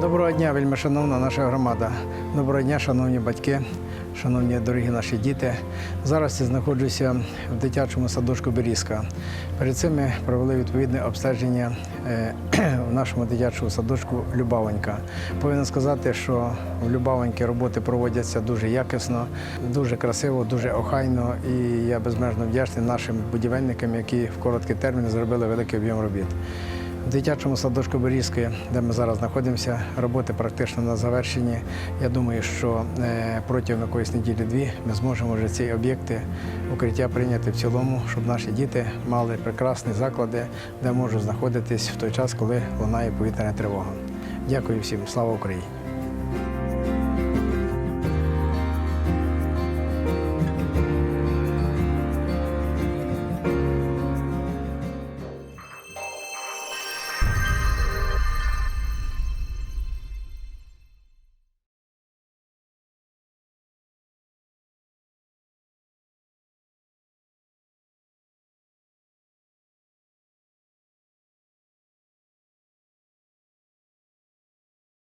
Доброго дня, вельми шановна наша громада. Доброго дня, шановні батьки, шановні дорогі наші діти. Зараз я знаходжуся в дитячому садочку Берізка. Перед цим ми провели відповідне обстеження е, в нашому дитячому садочку Любавонька. Повинен сказати, що в Любавоньки роботи проводяться дуже якісно, дуже красиво, дуже охайно. І я безмежно вдячний нашим будівельникам, які в короткий термін зробили великий об'єм робіт. В дитячому садочку Борізької, де ми зараз знаходимося, роботи практично на завершенні. Я думаю, що е, протягом якоїсь неділі-дві ми зможемо вже ці об'єкти укриття прийняти в цілому, щоб наші діти мали прекрасні заклади, де можуть знаходитись в той час, коли лунає повітряна тривога. Дякую всім, слава Україні!